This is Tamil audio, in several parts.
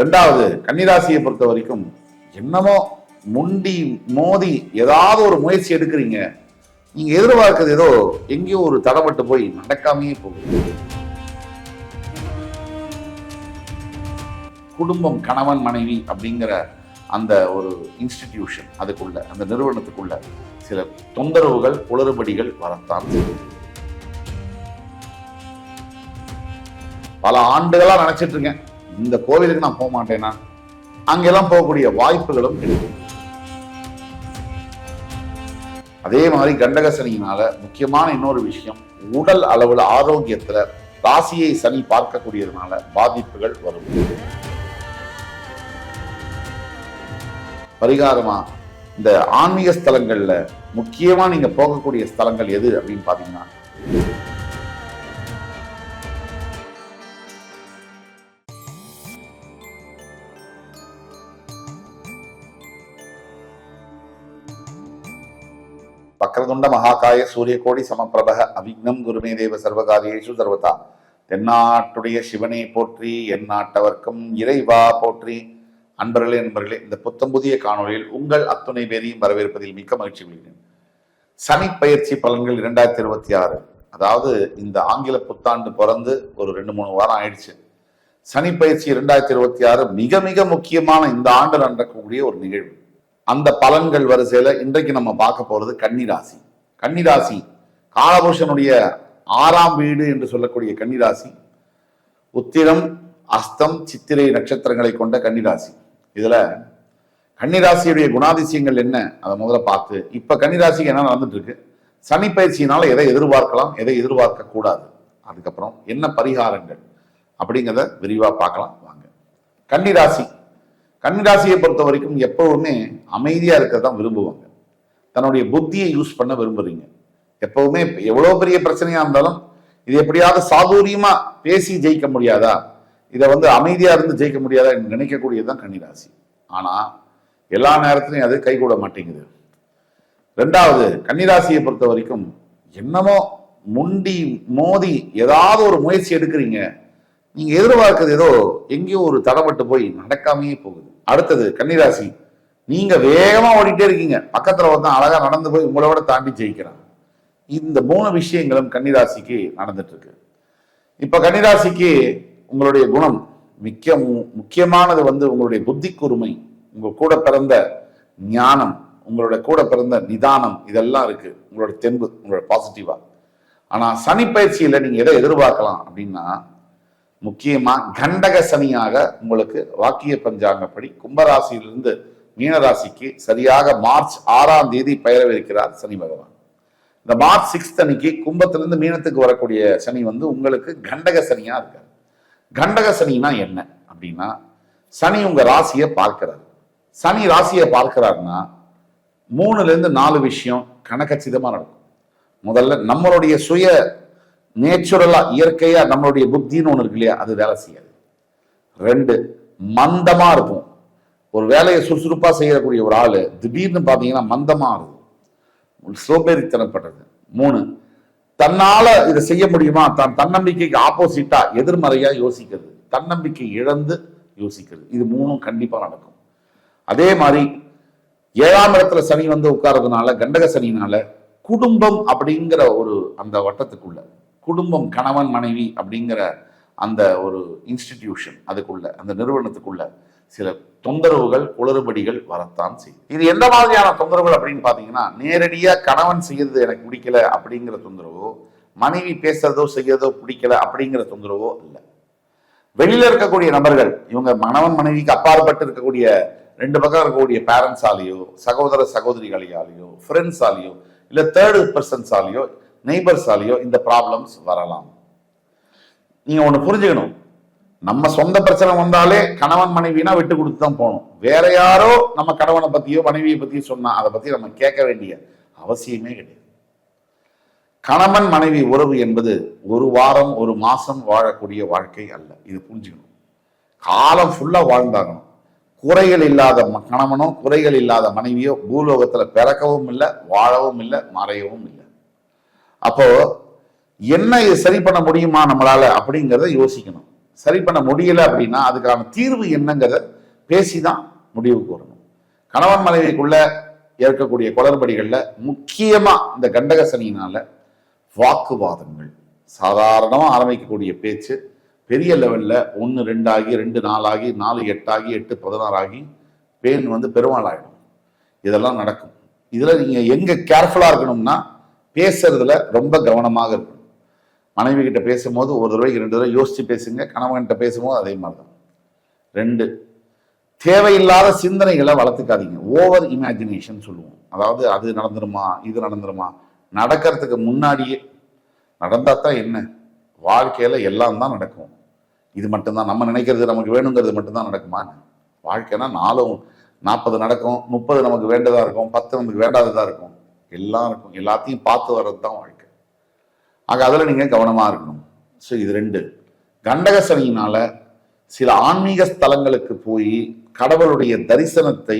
ரெண்டாவது கன்னிராசியை பொறுத்த வரைக்கும் என்னமோ முண்டி மோதி ஏதாவது ஒரு முயற்சி எடுக்கிறீங்க. நீங்க எதிர்பார்க்கிறது ஏதோ எங்கேயோ ஒரு தடப்பட்டு போய் நடக்காமையே போகுது. குடும்பம் கணவன் மனைவி அப்படிங்கிற அந்த ஒரு இன்ஸ்டிடியூஷன் அதுக்குள்ள அந்த நிறுவனத்துக்குள்ள சில தொந்தரவுகள் குளறுபடிகள் வரத்தான் பல ஆண்டுகளா நினைச்சிட்டு இருக்கேன். இந்த கோவிலுக்கு நான் போக மாட்டேனா? அங்கெல்லாம் போகக்கூடிய வாய்ப்புகளும் கிடைக்கும் அதே மாதிரி கண்டகசனியினால முக்கியமான இன்னொரு விஷயம் உடல் அளவுல ஆரோக்கியத்துல ராசியை சனி பார்க்கக்கூடியதுனால பாதிப்புகள் வரும். பரிகாரமா இந்த ஆன்மீக ஸ்தலங்கள்ல முக்கியமா நீங்க போகக்கூடிய ஸ்தலங்கள் எது அப்படின்னு பாத்தீங்கன்னா வக்ரதுண்ட மகாகாய சூரியகோடி சமப்பிரபக அவிக்னம் குருமே தேவ சர்வகாரியேஷு சர்வதா. தென்னாட்டுடைய சிவனை போற்றி என் நாட்டவர்க்கும் இறைவா போற்றி. அன்பர்களே நண்பர்களே இந்த புத்தம் புதிய காணொளியில் உங்கள் அத்துணை பேரையும் வரவேற்பதில் மிக்க மகிழ்ச்சி கொள்கிறேன். சனி பயிற்சி பலன்கள் இரண்டாயிரத்தி இருபத்தி ஆறு. அதாவது இந்த ஆங்கில புத்தாண்டு பிறந்து ஒரு ரெண்டு மூணு வாரம் ஆயிடுச்சு. சனி பயிற்சி இரண்டாயிரத்தி இருபத்தி ஆறு மிக மிக முக்கியமான இந்த ஆண்டு நடக்கக்கூடிய ஒரு நிகழ்வு. அந்த பலன்கள் வரிசையில இன்றைக்கு நம்ம பார்க்க போறது கன்னிராசி. கன்னிராசி காலபுருஷனுடைய ஆறாம் வீடு என்று சொல்லக்கூடிய கன்னிராசி உத்திரம் அஸ்தம் சித்திரை நட்சத்திரங்களை கொண்ட கன்னிராசி. இதுல கன்னிராசியுடைய குணாதிசயங்கள் என்ன? அதை முதல்ல பார்த்து இப்ப கன்னிராசிக்கு என்ன நடந்துட்டு இருக்கு சனி பயிற்சியினால எதை எதிர்பார்க்கலாம் எதை எதிர்பார்க்க கூடாது. அதுக்கப்புறம் என்ன பரிகாரங்கள் அப்படிங்கிறத விரிவா பார்க்கலாம் வாங்க. கன்னிராசி கன்னிராசியை பொறுத்த வரைக்கும் எப்பவுமே அமைதியாக இருக்க தான் விரும்புவாங்க. தன்னுடைய புத்தியை யூஸ் பண்ண விரும்புறீங்க. எப்பவுமே எவ்வளோ பெரிய பிரச்சனையாக இருந்தாலும் இது எப்படியாவது சாதுரியமாக பேசி ஜெயிக்க முடியாதா? இதை வந்து அமைதியாக இருந்து ஜெயிக்க முடியாதா என்று நினைக்கக்கூடியது தான் கன்னிராசி. ஆனால் எல்லா நேரத்திலையும் அது கைகூட மாட்டேங்குது. ரெண்டாவது கன்னிராசியை பொறுத்த வரைக்கும் என்னமோ முண்டி மோதி ஏதாவது ஒரு முயற்சி எடுக்கிறீங்க. நீங்கள் எதிர்பார்க்கிறது ஏதோ எங்கேயோ ஒரு தடப்பட்டு போய் நடக்காமையே போகுது. அடுத்தது கன்னிராசி. நீங்க வேகமா ஓடிட்டே இருக்கீங்க. பக்கத்துல ஒருத்தன் அழகா நடந்து போய் உங்களோட தாண்டி ஜெயிக்கிறான். இந்த மூணு விஷயங்களும் கன்னிராசிக்கு நடந்துட்டு இருக்கு இப்ப கன்னிராசிக்கு உங்களுடைய குணம் மிக்க மு- முக்கியமானது வந்து உங்களுடைய புத்தி கூர்மை உங்க கூட பிறந்த ஞானம் உங்களோட கூட பிறந்த நிதானம் இதெல்லாம் இருக்கு. உங்களோட தெம்பு உங்களோட பாசிட்டிவா ஆனா சனி பயிற்சியில நீங்க எதை எதிர்பார்க்கலாம் அப்படின்னா முக்கியமா கண்டக சனியாக உங்களுக்கு வாக்கிய பஞ்சாங்கப்படி கும்பராசியிலிருந்து மீனராசிக்கு சரியாக மார்ச் ஆறாம் தேதி பெயரவிருக்கிறார் சனி பகவான். இந்த மார்ச் சிக்ஸ்த் அன்னைக்கு கும்பத்திலிருந்து மீனத்துக்கு வரக்கூடிய சனி வந்து உங்களுக்கு கண்டக சனியா இருக்காரு. கண்டக சனினா என்ன அப்படின்னா சனி உங்க ராசியை பார்க்கிறார். சனி ராசியை பார்க்கிறாருன்னா மூணுல இருந்து நாலு விஷயம் கணக்கச்சிதமா நடக்கும். முதல்ல நம்மளுடைய சுய நேச்சுரலா இயற்கையா நம்மளுடைய புத்தின்னு ஒண்ணு இருக்கு இல்லையா? அது வேலை செய்யாது. ரெண்டு மந்தமா இருக்கும் ஒரு வேலையை சுறுசுறுப்பா செய்யக்கூடிய ஒரு ஆளு திடீர்னு பாத்தீங்கன்னா மந்தமா இருக்கும். சோம்பேறித்தனப்பட்டது மூணு தன்னால இதை செய்ய முடியுமா? தான் தன்னம்பிக்கைக்கு ஆப்போசிட்டா எதிர்மறையா யோசிக்கிறது. தன்னம்பிக்கை இழந்து யோசிக்கிறது. இது மூணும் கண்டிப்பா நடக்கும். அதே மாதிரி ஏழாம் இடத்துல சனி வந்து உட்கார்றதுனால கண்டக சனினால குடும்பம் அப்படிங்கிற ஒரு அந்த வட்டத்துக்குள்ள குடும்பம் கணவன் மனைவி அப்படிங்கிற அந்த ஒரு இன்ஸ்டிடியூஷன் அதுக்குள்ள அந்த நிறுவனத்துக்குள்ள சில தொந்தரவுகள் குளறுபடிகள் வரத்தான் செய்யும் இது எந்த மாதிரியான தொந்தரவுகள் அப்படின்னு பார்த்தீங்கன்னா நேரடியாக கணவன் செய்யறது எனக்கு பிடிக்கல அப்படிங்கிற தொந்தரவோ மனைவி பேசுறதோ செய்யறதோ பிடிக்கல அப்படிங்கிற தொந்தரவோ இல்லை. வெளியில இருக்கக்கூடிய நபர்கள் இவங்க மணவன் மனைவிக்கு அப்பாற்பட்டு இருக்கக்கூடிய ரெண்டு பக்கம் இருக்கக்கூடிய பேரண்ட்ஸாலேயோ சகோதர சகோதரிகளாலேயோ ஃப்ரெண்ட்ஸாலேயோ இல்லை தேர்டு பர்சன்ஸாலேயோ நெய்பர்ஸாலேயோ இந்த ப்ராப்ளம்ஸ் வரலாம். நீங்க ஒன்று புரிஞ்சுக்கணும். நம்ம சொந்த பிரச்சனை வந்தாலே கணவன் மனைவினா விட்டு கொடுத்து தான் போகணும். வேற யாரோ நம்ம கணவனை பத்தியோ மனைவியை பத்தியோ சொன்னா அதை பத்தி நம்ம கேட்க வேண்டிய அவசியமே கிடையாது. கணவன் மனைவி உறவு என்பது ஒரு வாரம் ஒரு மாசம் வாழக்கூடிய வாழ்க்கை அல்ல. இது புரிஞ்சுக்கணும். காலம் ஃபுல்லா வாழ்ந்தாகணும். குறைகள் இல்லாத கணவனோ குறைகள் இல்லாத மனைவியோ பூலோகத்துல பிறக்கவும் இல்லை வாழவும் இல்லை மறையவும் இல்லை. அப்போ என்ன சரி பண்ண முடியுமா நம்மளால அப்படிங்கிறத யோசிக்கணும். சரி பண்ண முடியல அப்படின்னா அதுக்கான தீர்வு என்னங்கிறத பேசி தான் முடிவுக்கு வரணும் கணவன் மனைவிக்குள்ள இருக்கக்கூடிய குளறுபடிகளில் முக்கியமா இந்த கண்டக சனியினால் வாக்குவாதங்கள். சாதாரணமாக ஆரம்பிக்கக்கூடிய பேச்சு பெரிய லெவல்ல ஒன்று ரெண்டு ஆகி ரெண்டு நாலாகி நாலு எட்டாகி எட்டு பதினாறு ஆகி பேன் வந்து பெருமாள் ஆகிடும் இதெல்லாம் நடக்கும். இதில் நீங்கள் எங்கே கேர்ஃபுல்லாக இருக்கணும்னா பேசுறதுல ரொம்ப கவனமாக இருக்கணும். மனைவி கிட்ட பேசும்போது ஒரு தடவைக்கு ரெண்டு தடவை யோசிச்சு பேசுங்க. கணவன்கிட்ட பேசும்போது அதே மாதிரி தான் ரெண்டு தேவையில்லாத சிந்தனைகளை வளர்த்துக்காதீங்க. ஓவர் இமேஜினேஷன் சொல்லுவோம். அதாவது அது நடந்துருமா இது நடந்துருமா? நடக்கிறதுக்கு முன்னாடியே நடந்தா தான் என்ன? வாழ்க்கையில் எல்லாம் தான் நடக்கும். இது மட்டும்தான். நம்ம நினைக்கிறது நமக்கு வேணுங்கிறது மட்டும்தான் நடக்குமா? வாழ்க்கைனா நாலும் நாற்பது நடக்கும். முப்பது நமக்கு வேண்டதாக இருக்கும். பத்து நமக்கு வேண்டாததாக இருக்கும். எல்லாம் இருக்கும் எல்லாத்தையும் பார்த்து வர்றது தான் வாழ்க்கை. ஆக அதில் நீங்கள் கவனமாக இருக்கணும். ஸோ இது ரெண்டு. கண்டக சனியினால சில ஆன்மீக ஸ்தலங்களுக்கு போய் கடவுளுடைய தரிசனத்தை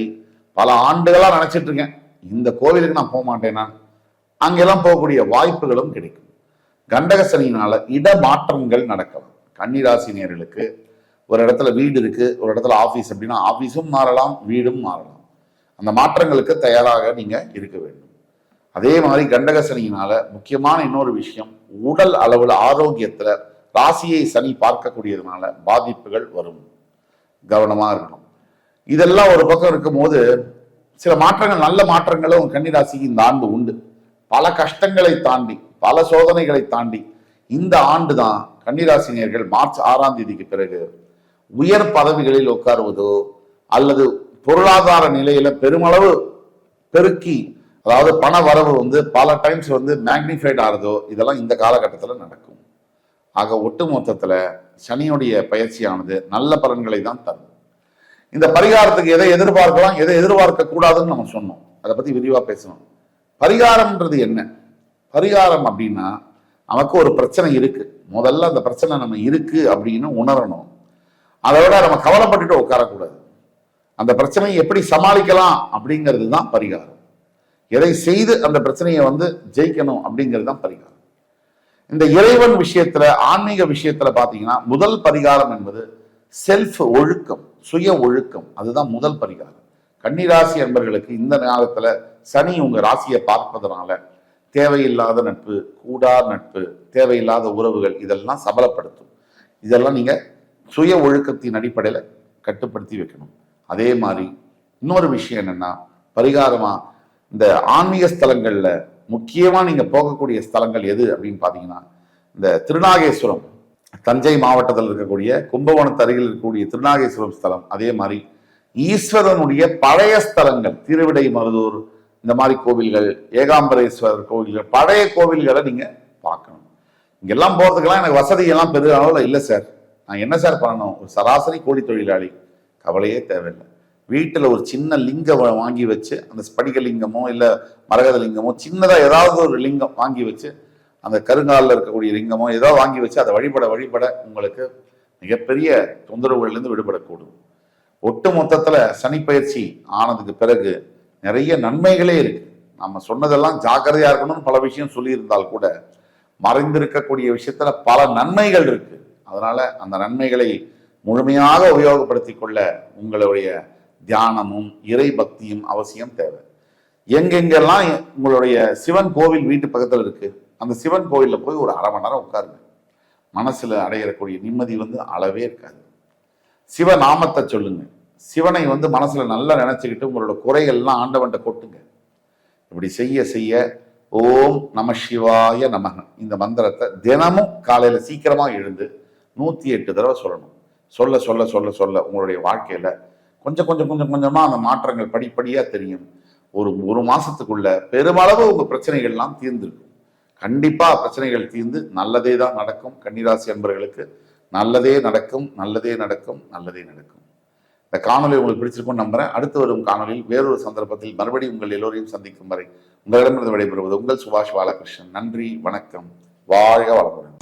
பல ஆண்டுகளாக நினச்சிட்டு இருக்கேன். இந்த கோவிலுக்கு நான் போக மாட்டேனா அங்கெல்லாம் போகக்கூடிய வாய்ப்புகளும் கிடைக்கும். கண்டக சனியினால இடமாற்றங்கள் நடக்கலாம். கன்னிராசினியர்களுக்கு ஒரு இடத்துல வீடு இருக்கு ஒரு இடத்துல ஆஃபீஸ் அப்படின்னா ஆஃபீஸும் மாறலாம் வீடும் மாறலாம். அந்த மாற்றங்களுக்கு தயாராக நீங்க இருக்க வேண்டும். அதே மாதிரி கண்டக சனியினால முக்கியமான இன்னொரு விஷயம் உடல் அளவில் ஆரோக்கியத்துல ராசியை சனி பார்க்கக்கூடியதுனால பாதிப்புகள் வரும். கவனமா இருக்கணும். இதெல்லாம் ஒரு பக்கம் இருக்கும்போது சில மாற்றங்கள் நல்ல மாற்றங்களும் கன்னிராசிக்கு இந்த ஆண்டு உண்டு. பல கஷ்டங்களை தாண்டி பல சோதனைகளை தாண்டி இந்த ஆண்டு தான் கன்னிராசினியர்கள் மார்ச் ஆறாம் தேதிக்கு பிறகு உயர் பதவிகளில் உட்காருவதோ அல்லது பொருளாதார நிலையில பெருமளவு பெருக்கி அதாவது பண வரவு வந்து பல டைம்ஸ் வந்து மேக்னிஃபைட் ஆகிறதோ இதெல்லாம் இந்த காலகட்டத்தில் நடக்கும். ஆக ஒட்டு மொத்தத்தில் சனியுடைய பயிற்சியானது நல்ல பலன்களை தான் தரும். இந்த பரிகாரத்துக்கு எதை எதிர்பார்க்கலாம் எதை எதிர்பார்க்க கூடாதுன்னு நம்ம சொன்னோம். அதை பற்றி விரிவாக பேசணும். பரிகாரம்ன்றது என்ன? பரிகாரம் அப்படின்னா நமக்கு ஒரு பிரச்சனை இருக்கு. முதல்ல அந்த பிரச்சனை நம்ம இருக்கு அப்படின்னு உணரணும். அதை விட நம்ம கவலைப்பட்டுட்டு உட்காரக்கூடாது. அந்த பிரச்சனையை எப்படி சமாளிக்கலாம் அப்படிங்கிறது தான் பரிகாரம். எதை செய்து அந்த பிரச்சனையை வந்து ஜெயிக்கணும் அப்படிங்கிறது தான் பரிகாரம். இந்த இறைவன் விஷயத்துல ஆன்மீக விஷயத்துல பாத்தீங்கன்னா முதல் பரிகாரம் என்பது செல்ஃப் ஒழுக்கம் சுய ஒழுக்கம். அதுதான் முதல் பரிகாரம். கன்னிராசி என்பர்களுக்கு இந்த நேரத்துல சனி உங்க ராசியை பார்ப்பதனால தேவையில்லாத நட்பு கூடா நட்பு தேவையில்லாத உறவுகள் இதெல்லாம் சபலப்படுத்தும். இதெல்லாம் நீங்க சுய ஒழுக்கத்தின் அடிப்படையில கட்டுப்படுத்தி வைக்கணும். அதே மாதிரி இன்னொரு விஷயம் என்னன்னா பரிகாரமா இந்த ஆன்மீக ஸ்தலங்களில் முக்கியமாக நீங்கள் போகக்கூடிய ஸ்தலங்கள் எது அப்படின்னு பார்த்தீங்கன்னா இந்த திருநாகேஸ்வரம் தஞ்சை மாவட்டத்தில் இருக்கக்கூடிய கும்பகோணத்து அருகில் இருக்கக்கூடிய திருநாகேஸ்வரம் ஸ்தலம் அதே மாதிரி ஈஸ்வரனுடைய பழைய ஸ்தலங்கள் திருவிடை மருதூர் இந்த மாதிரி கோவில்கள் ஏகாம்பரேஸ்வரர் கோவில்கள் பழைய கோவில்களை நீங்கள் பார்க்கணும். இங்கெல்லாம் போகிறதுக்கெல்லாம் எனக்கு வசதியெல்லாம் பெரிய அளவில் இல்லை சார். நான் என்ன சார் பண்ணணும்? ஒரு சராசரி கூலி தொழிலாளி. கவலையே தேவையில்லை. வீட்டில் ஒரு சின்ன லிங்கம் வாங்கி வச்சு அந்த ஸ்படிக லிங்கமோ இல்லை மரகத லிங்கமோ சின்னதாக ஏதாவது ஒரு லிங்கம் வாங்கி வச்சு அந்த கருங்காலில் இருக்கக்கூடிய லிங்கமோ ஏதோ வாங்கி வச்சு அதை வழிபட வழிபட உங்களுக்கு மிகப்பெரிய தொந்தரவுகள்லேருந்து விடுபடக்கூடும். ஒட்டு மொத்தத்தில் சனிப்பயிற்சி ஆனதுக்கு பிறகு நிறைய நன்மைகளே இருக்கு. நம்ம சொன்னதெல்லாம் ஜாக்கிரதையா இருக்கணும்னு பல விஷயம் சொல்லியிருந்தால் கூட மறைந்திருக்கக்கூடிய விஷயத்துல பல நன்மைகள் இருக்கு. அதனால அந்த நன்மைகளை முழுமையாக உபயோகப்படுத்தி கொள்ள உங்களுடைய தியானமும் இறை பக்தியும் அவசியம் தேவை. எங்கெங்கெல்லாம் உங்களுடைய சிவன் கோவில் வீட்டு பக்கத்துல இருக்கு அந்த சிவன் கோவில்ல போய் ஒரு அரை மணி நேரம் உட்காருங்க. மனசுல அடையிறக்கூடிய நிம்மதி வந்து அளவே இருக்காது. சிவநாமத்தை சொல்லுங்க. சிவனை வந்து மனசுல நல்லா நினச்சிக்கிட்டு உங்களோட குறைகள்லாம் ஆண்டவன்ட்ட கொட்டுங்க. இப்படி செய்ய செய்ய ஓம் நம சிவாய நமக. இந்த மந்திரத்தை தினமும் காலையில சீக்கிரமா எழுந்து நூத்தி எட்டு தடவை சொல்லணும். சொல்ல சொல்ல சொல்ல சொல்ல உங்களுடைய வாழ்க்கையில கொஞ்சம் கொஞ்சம் கொஞ்சம் கொஞ்சமாக அந்த மாற்றங்கள் படிப்படியாக தெரியும். ஒரு ஒரு மாதத்துக்குள்ள பெருமளவு உங்கள் பிரச்சனைகள்லாம் தீர்ந்துருக்கும். கண்டிப்பாக பிரச்சனைகள் தீர்ந்து நல்லதே தான் நடக்கும். கன்னிராசி அன்பர்களுக்கு நல்லதே நடக்கும் நல்லதே நடக்கும் நல்லதே நடக்கும். இந்த காணொலி உங்களுக்கு பிடிச்சிருக்கும்னு நம்புகிறேன் அடுத்து வரும் காணொலியில் வேறொரு சந்தர்ப்பத்தில் மறுபடியும் உங்கள் எல்லோரையும் சந்திக்கும் வரை உங்களிடமிருந்து விடைபெறுவது உங்கள் சுபாஷ் பாலகிருஷ்ணன். நன்றி வணக்கம். வாழ்க வளமுடன்.